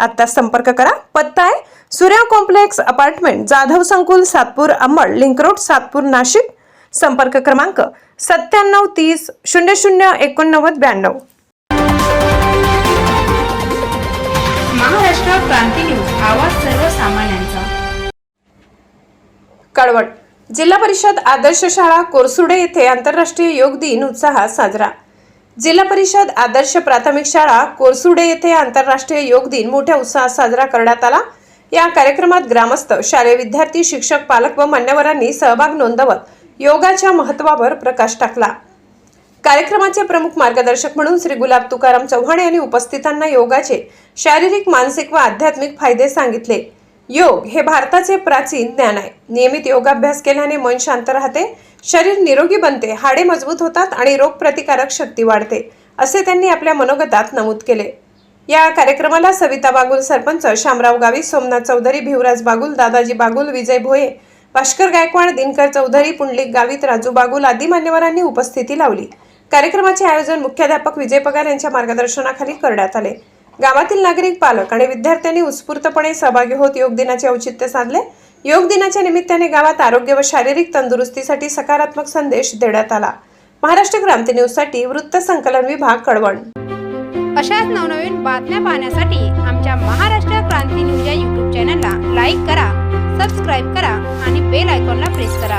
आता संपर्क करा. पत्ता आहे सूर्या कॉम्प्लेक्स अपार्टमेंट जाधव संकुल सातपूर अंबड लिंक रोड सातपूर नाशिक. संपर्क क्रमांक सत्त्याण्णव तीस शून्य शून्य एकोणनव्वद ब्याण्णव. महाराष्ट्र क्रांती न्यूज आवाज सर्वसामान्यांचा. कळवण. जिल्हा परिषद आदर्श शाळा कोरसुडे येथे आंतरराष्ट्रीय योग दिन उत्साहात साजरा. जिल्हा परिषद आदर्श प्राथमिक शाळा कोरसुडे येथे आंतरराष्ट्रीय योग दिन मोठ्या उत्साहात साजरा करण्यात आला. या कार्यक्रमात ग्रामस्थ शालेय विद्यार्थी शिक्षक पालक व मान्यवरांनी सहभाग नोंदवत योगाच्या महत्वावर प्रकाश टाकला. कार्यक्रमाचे प्रमुख मार्गदर्शक म्हणून श्री गुलाब तुकाराम चव्हाण यांनी उपस्थितांना योगाचे शारीरिक मानसिक व आध्यात्मिक फायदे सांगितले. योग हे भारताचे प्राचीन ज्ञान आहे. नियमित योगाभ्यास केल्याने मन शांत राहते शरीर निरोगी बनते हाडे मजबूत होतात आणि रोगप्रतिकारक शक्ती वाढते असे त्यांनी आपल्या मनोगतात नमूद केले. या कार्यक्रमाला सविता बागुल सरपंच शामराव गावी सोमनाथ चौधरी भिवराज बागुल दादाजी बागुल विजय भोये भास्कर गायकवाड दिनकर चौधरी पुंडलिक गावित राजू बागुल आदी मान्यवरांनी उपस्थिती लावली. कार्यक्रमाचे आयोजन मुख्याध्यापक विजय पगार यांच्या मार्गदर्शनाखाली करण्यात आले. गावातील नागरिक पालक आणि विद्यार्थ्यांनी उत्स्फूर्तपणे सहभागी होत योग दिनाचे औचित्य साधले. योग दिनाच्या निमित्ताने गावात आरोग्य व शारीरिक तंदुरुस्तीसाठी सकारात्मक संदेश देण्यात आला. महाराष्ट्र क्रांती न्यूजसाठी वृत्त संकलन विभाग कळवण. अशाच नवनवीन बातम्या पाहण्यासाठी आमच्या महाराष्ट्र क्रांती न्यूज या यूट्यूब चॅनलला लाईक करा सबस्क्राईब करा आणि बेल आयकॉनला प्रेस करा.